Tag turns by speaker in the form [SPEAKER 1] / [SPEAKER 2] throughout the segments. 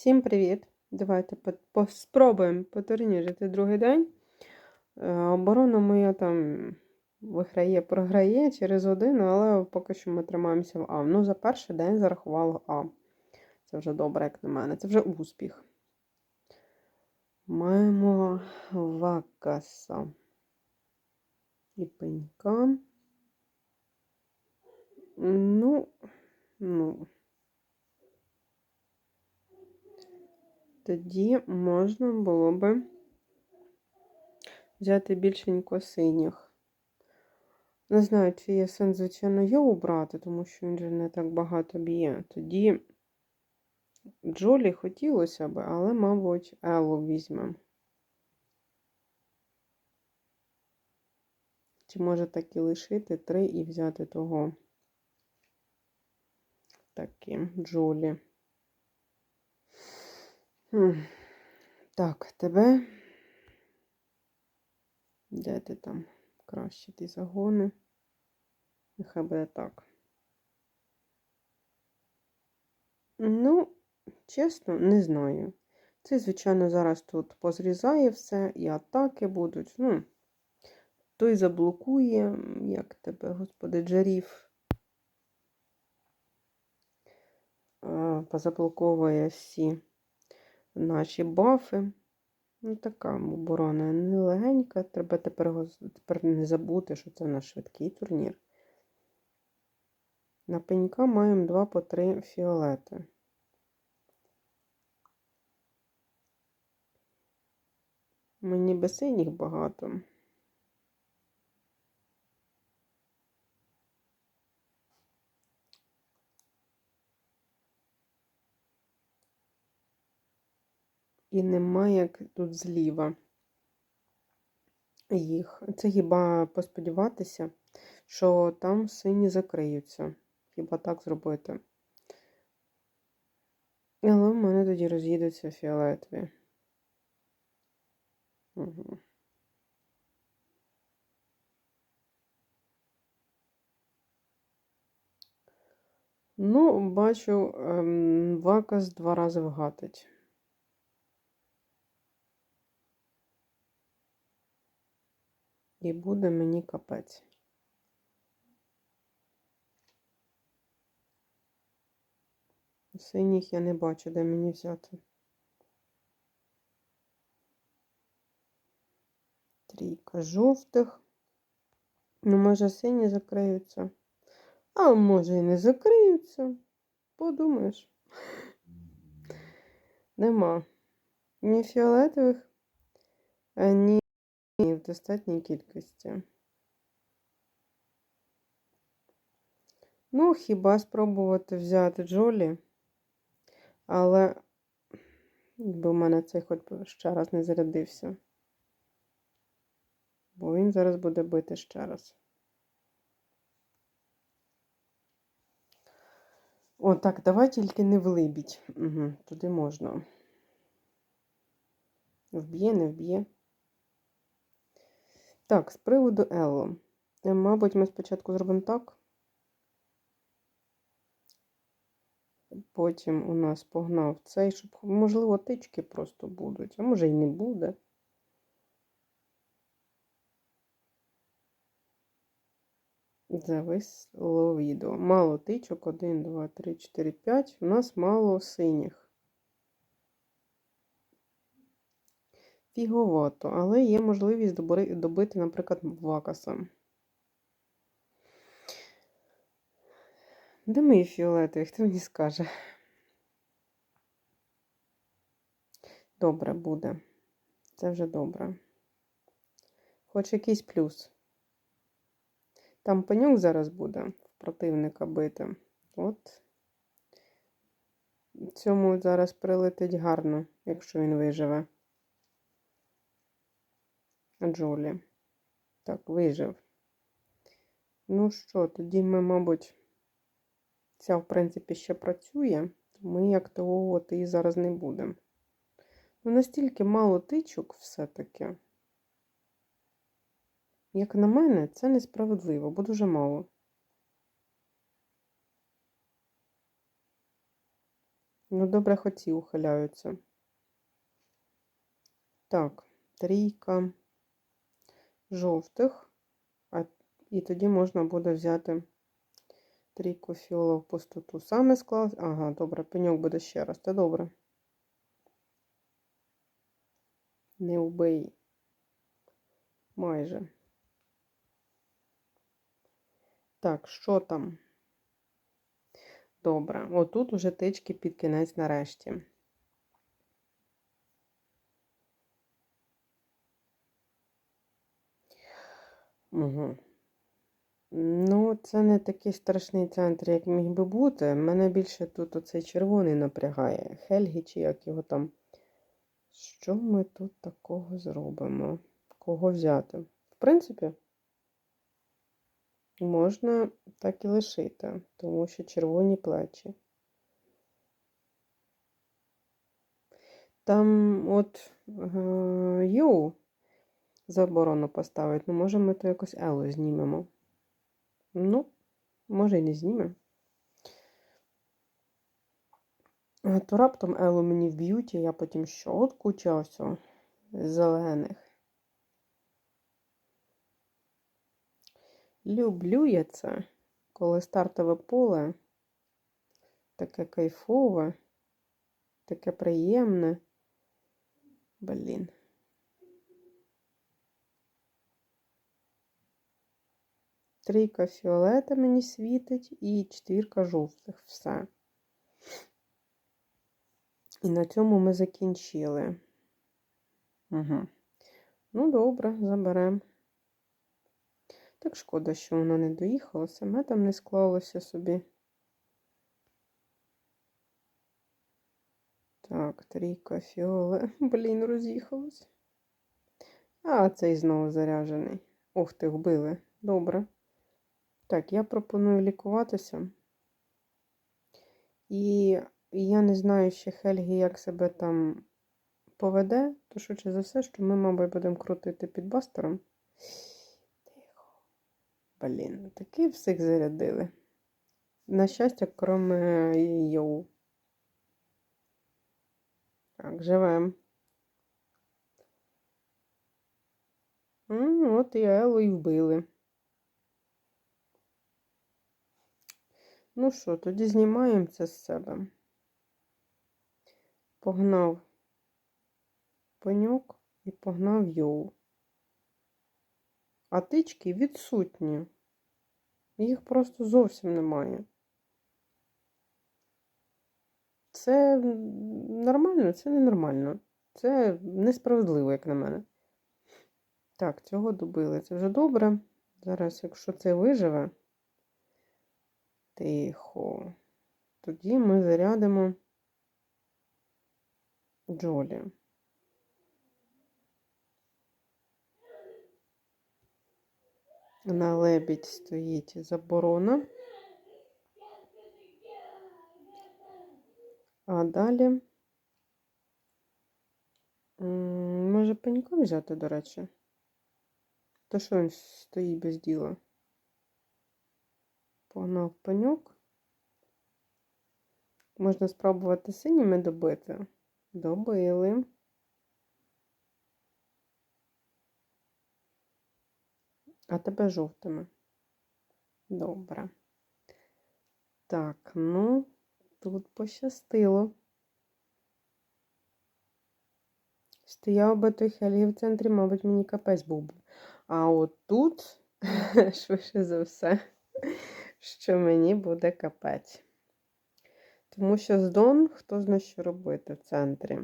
[SPEAKER 1] Всім привіт! Давайте спробуємо потурніжити другий день. Е, Оборона моя там виграє, програє через один, але поки що ми тримаємося в А. Ну, за перший день зарахувало А. Це вже добре, як на мене. Це вже успіх. Маємо Вакаса і пенька. Ну, ну. Тоді можна було би взяти більшенько синіх. Не знаю, чи є сенс, звичайно, його брати, тому що він же не так багато б'є. Тоді Джолі хотілося б, але, мабуть, Еллу візьмемо. Чи може так і лишити три і взяти того таки Джолі. Так, тебе. Де ти там? Краще ті загони. Нехай буде так. Ну, чесно, не знаю. Це, звичайно, зараз тут позрізає все, і атаки будуть. Ну, той заблокує, як тебе, господи, Джарів. Позаблоковує всі наші бафи. Ну, така оборона нелегенька. Треба тепер, тепер не забути, що це наш швидкий турнір. На пенька маємо 2 по 3 фіолети. Мені без синіх багато. І немає як тут зліва їх. Це хіба посподіватися, що там сині закриються. Хіба так зробити? Але в мене тоді роз'їдуться фіолетові. Угу. Ну, бачу, ем, Вакас два рази вгатить. І буде мені капець. Синіх я не бачу, де мені взяти. Трійка жовтих. Ну, може, сині закриються. А може і не закриються. Подумаєш. Нема. Ні фіолетових, а ні в достатній кількості. Ну, хіба спробувати взяти Джолі, але якби в мене цей хоч би ще раз не зарядився. Бо він зараз буде бити ще раз. О, так, давай тільки не влибіть. Угу, туди можна. Вб'є, не вб'є. Так, з приводу Елло. Мабуть, ми спочатку зробимо так. Потім у нас погнав цей, щоб, можливо, тички просто будуть, а може і не буде. Зависло відео. Мало тичок. 1, 2, 3, 4, 5. У нас мало синіх. Фіговато, але є можливість добити, наприклад, вакаса. Де мої фіолетові? Хто мені скаже? Добре буде. Це вже добре. Хоч якийсь плюс. Там пеньок зараз буде в противника бити. От. Цьому зараз прилетить гарно, якщо він виживе. Джолі. Так, вижив. Ну що, тоді ми, мабуть, ця, в принципі, ще працює. Ми от і зараз не будемо. Ну, настільки мало тичок все-таки. Як на мене, це несправедливо, бо дуже мало. Ну, добре, хоч ці ухиляються. Так, трійка жовтих. А, і тоді можна буде взяти трійку фіола в пустоту. Саме склав. Ага, добре, пеньок буде ще раз. Це добре. Не вбий. Майже. Так, що там? Добре. Отут уже тички під кінець нарешті. Угу. Ну, це не такий страшний центр, як міг би бути. Мене більше тут оцей червоний напрягає. Хельгі чи як його там. Що ми тут такого зробимо? Кого взяти? В принципі, можна так і лишити, тому що червоні плечі. Там от е, Ю заборону поставить, ну може ми то якось Елу знімемо. Ну, може і не знімемо. То раптом Елу мені вб'ють, і я потім що? От куча ось зелених. Люблю я це, коли стартове поле таке кайфове, таке приємне. Блін. Трійка фіолета мені світить і четвірка жовтих. Все. І на цьому ми закінчили. Угу. Ну, добре, заберемо. Так шкода, що воно не доїхало, саме там не склалося собі. Так, трійка фіоле. Блін, роз'їхалось. А, цей знову заряджений. Ух ти, вбили. Добре. Так, я пропоную лікуватися. І я не знаю ще Хельгі, як себе там поведе, то швидше за все, що ми, мабуть, будемо крутити під бастером. Тихо. Блін, таки всіх зарядили. На щастя, кроме Йоу. Так, живем. От і Елу і вбили. Ну що, тоді знімаємо це з себе. Погнав пеньок і погнав йоу. А тички відсутні. Їх просто зовсім немає. Це нормально, це ненормально. Це несправедливо, як на мене. Так, цього добили. Це вже добре. Зараз, якщо це виживе, тихо, тоді ми зарядимо Джолі. На лебідь стоїть заборона. А далі може пенько взяти, до речі? То що він стоїть без діла? Погнав пеньок. Можна спробувати синіми добити. Добили. А тебе жовтими. Добре. Так, ну, тут пощастило. Стояв би той Хелі в центрі, мабуть, мені капець був би. А от тут, швидше за все, що мені буде капець. Тому що з Дон хто знає, що робити в центрі.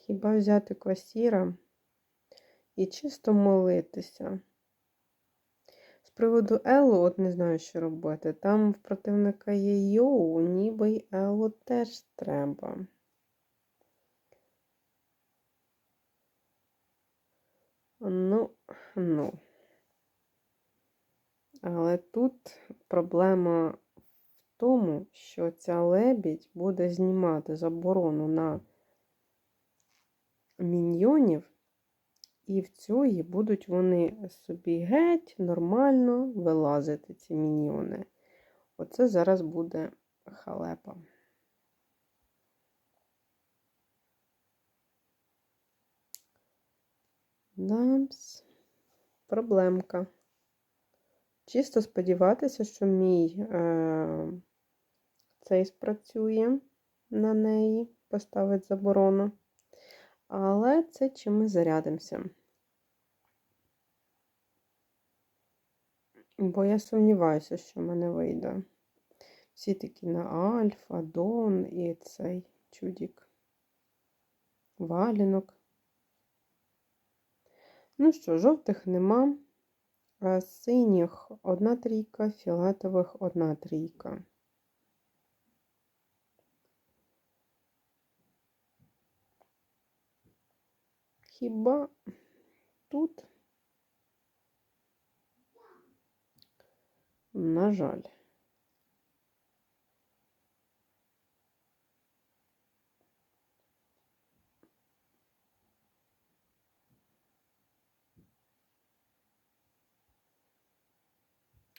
[SPEAKER 1] Хіба взяти квасіра і чисто молитися? З приводу Елу, от не знаю, що робити. Там в противника є Йоу, ніби й Елу теж треба. Ну, ну. Але тут проблема в тому, що ця лебідь буде знімати заборону на міньйонів, І в цій будуть вони собі геть нормально вилазити, ці мініони. Оце зараз буде халепа. Дамс. Проблемка. Чисто сподіватися, що мій е, цей спрацює на неї, поставить заборону. Але це чим ми зарядимося. Бо я сумніваюся, що в мене вийде. Всі такі на Альфа, Дон і цей чудік. Валінок. Ну що, жовтих нема, синіх одна трійка, фіолетових одна трійка. Хіба тут? На жаль.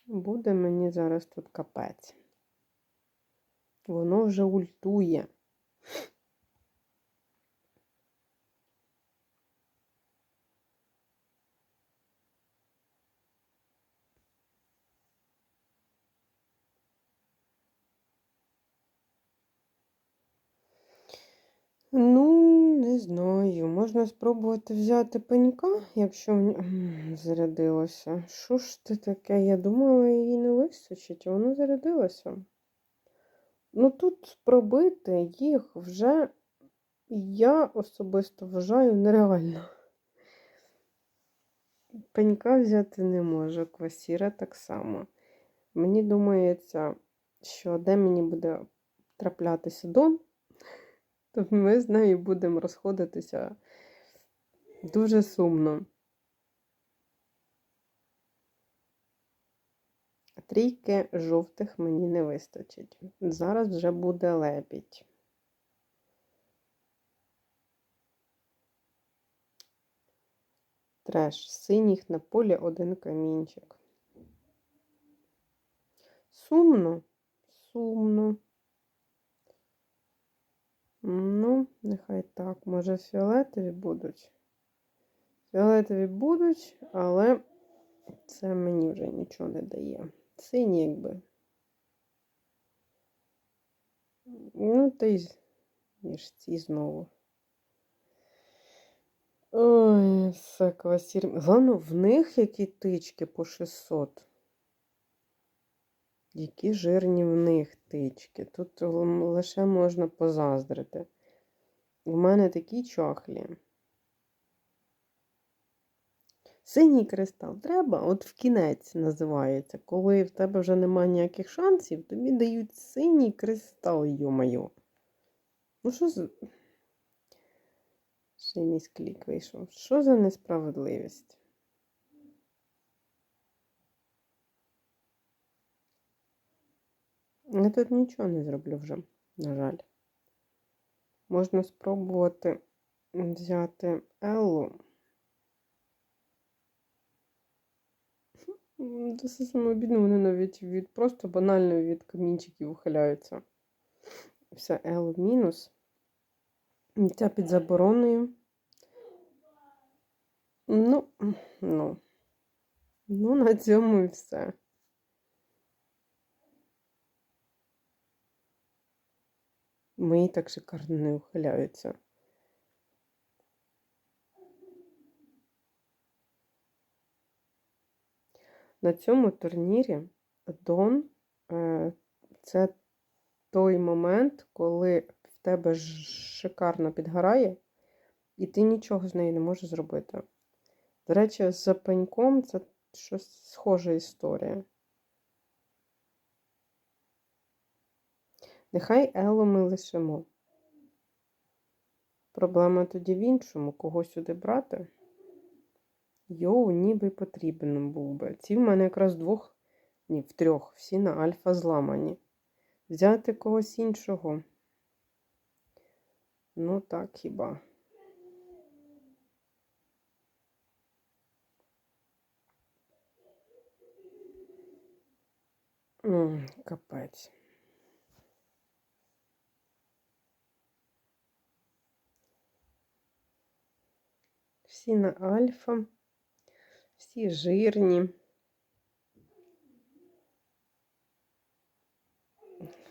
[SPEAKER 1] Буде мені зараз тут капець. Воно вже ультує. Ну, не знаю. Можна спробувати взяти пенька, якщо в М, зарядилося. Що ж це таке? Я думала, її не вистачить, а воно зарядилося. Ну, тут пробити їх вже я особисто вважаю нереально. Пенька взяти не можу, квасіра так само. Мені думається, що де мені буде траплятися дон, то ми з нею будемо розходитися дуже сумно. Трійки жовтих мені не вистачить. Зараз вже буде лебідь. Треш. Синіх на полі один камінчик. Сумно, сумно. Ну, нехай так. Може, фіолетові будуть. Фіолетові будуть, але це мені вже нічого не дає. Сині, якби. Ну, та й ніж ці знову. Ой, все квасір. Головне, в них які тички по 600. Які жирні в них тички. Тут лише можна позаздрити. У мене такі чохлі. Синій кристал треба, от в кінець називається. Коли в тебе вже немає ніяких шансів, тобі дають синій кристал, йо-моє. Ну, що за. Ще мій склік вийшов. Що за несправедливість? Я тут нічого не зроблю вже, на жаль. Можна спробувати взяти Еллу. Досить самообідно, вони навіть від просто банально від камінчиків ухиляються. Все, Еллу мінус. Ця під забороною. Ну, ну. Ну, на цьому і все. Мої так шикарно не ухиляються. На цьому турнірі Дон е, це той момент, коли в тебе шикарно підгорає, і ти нічого з нею не можеш зробити. До речі, з пеньком це щось схожа історія. Нехай Ело ми лишимо. Проблема тоді в іншому, кого сюди брати? Йоу, ніби потрібен був би. Ці в мене якраз двох, ні, в трьох, всі на альфа зламані. Взяти когось іншого. Ну так хіба. Капець. Всі на альфа, всі жирні.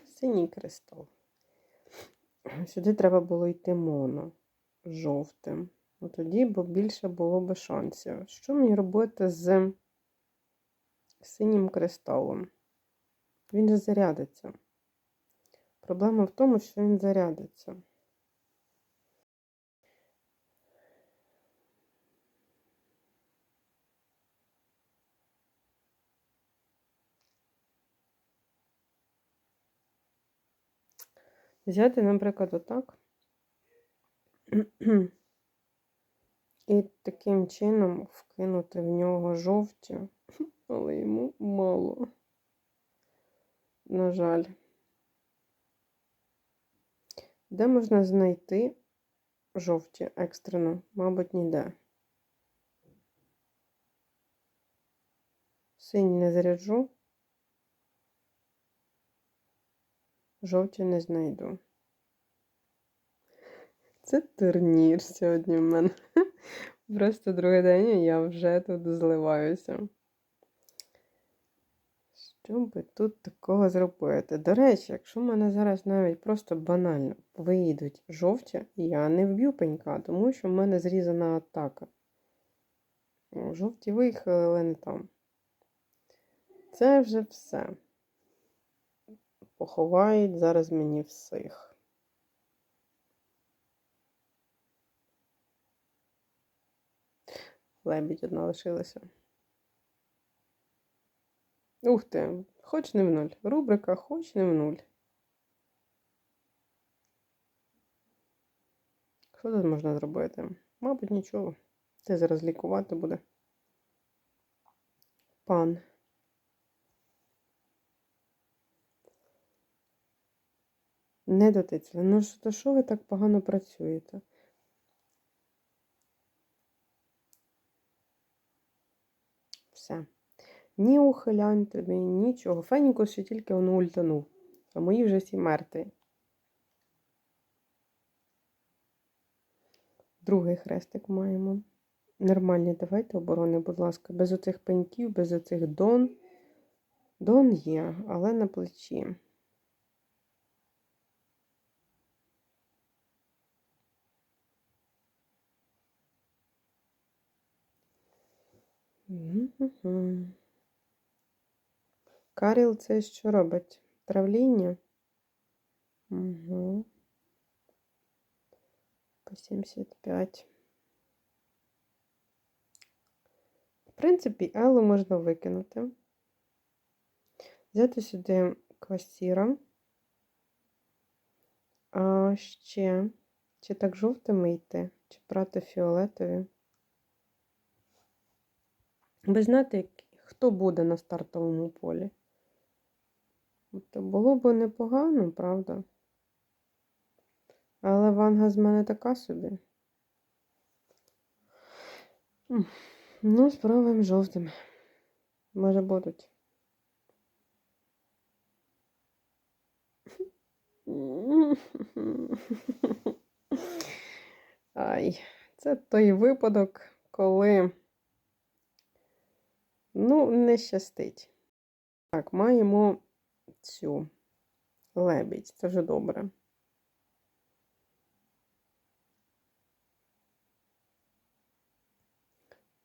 [SPEAKER 1] Синій кристал. Сюди треба було йти моно жовтим. Ну, тоді б більше було б шансів. Що мені робити з синім кристалом? Він же зарядиться. Проблема в тому, що він зарядиться. Взяти, наприклад, отак. І таким чином вкинути в нього жовті, але йому мало. На жаль. Де можна знайти жовті екстрено? Мабуть, ніде. Сині не заряджу. Жовті не знайду. Це турнір сьогодні в мене. Просто другий день я вже тут зливаюся. Що би тут такого зробити? До речі, якщо в мене зараз навіть просто банально виїдуть жовті, я не вб'ю пенька, тому що в мене зрізана атака. Жовті виїхали, але не там. Це вже все. Поховають зараз мені всіх. Лебідь одна лишилася. Ух ти, хоч не в нуль. Рубрика хоч не в нуль. Що тут можна зробити? Мабуть, нічого. Це зараз лікувати буде. Пан. Не дотицяли. Ну то що ви так погано працюєте? Все. Ні ухилянь тобі, нічого. Фенікус ще тільки он ультанув. А мої вже всі мертві. Другий хрестик маємо. Нормальні, давайте оборони, будь ласка, без оцих пеньків, без оцих дон. Дон є, але на плечі. Мгм. Каріл це що робить? Травління? Угу. По 75. В принципі, Елу можна викинути. Взяти сюди квасіра. А ще, чи так жовтими йти, чи брати фіолетові. Ви знаєте, хто буде на стартовому полі? То було б непогано, правда? Але ванга з мене така собі. Ну, спробуємо жовтим. Може будуть. Ай, це той випадок, коли ну, не щастить. Так, маємо цю лебідь. Це вже добре.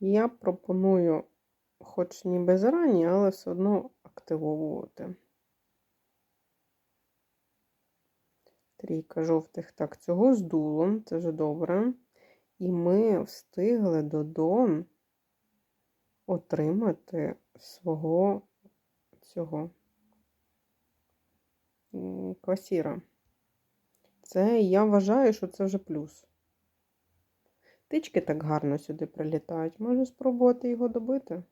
[SPEAKER 1] Я пропоную, хоч ніби зарані, але все одно активовувати. Трійка жовтих. Так, цього здуло, це вже добре. І ми встигли до Дон отримати свого цього квасіра. Це я вважаю, що це вже плюс. Тички так гарно сюди прилітають. Можу спробувати його добити.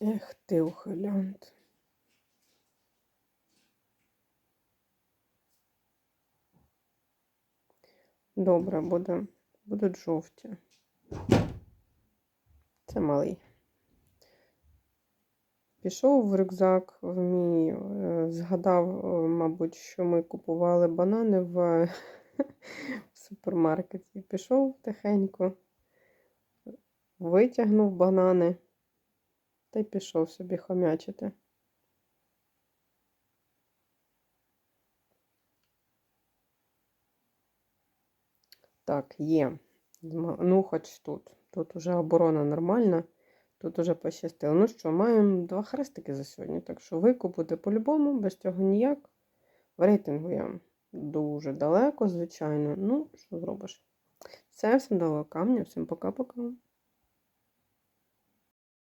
[SPEAKER 1] Ех ти, ухилянт. Добре, буде будуть жовті. Це малий. Пішов в рюкзак в мій, е, згадав, е, мабуть, що ми купували банани в, в супермаркеті. Пішов тихенько, витягнув банани та й пішов собі хомячити. Так, є. Ну, хоч тут. Тут уже оборона нормальна. Тут уже пощастило. Ну що, маємо два хрестики за сьогодні. Так що викуп буде по-любому, без цього ніяк. В рейтингу я дуже далеко, звичайно. Ну, що зробиш? Все, всім до камня, всім пока-пока.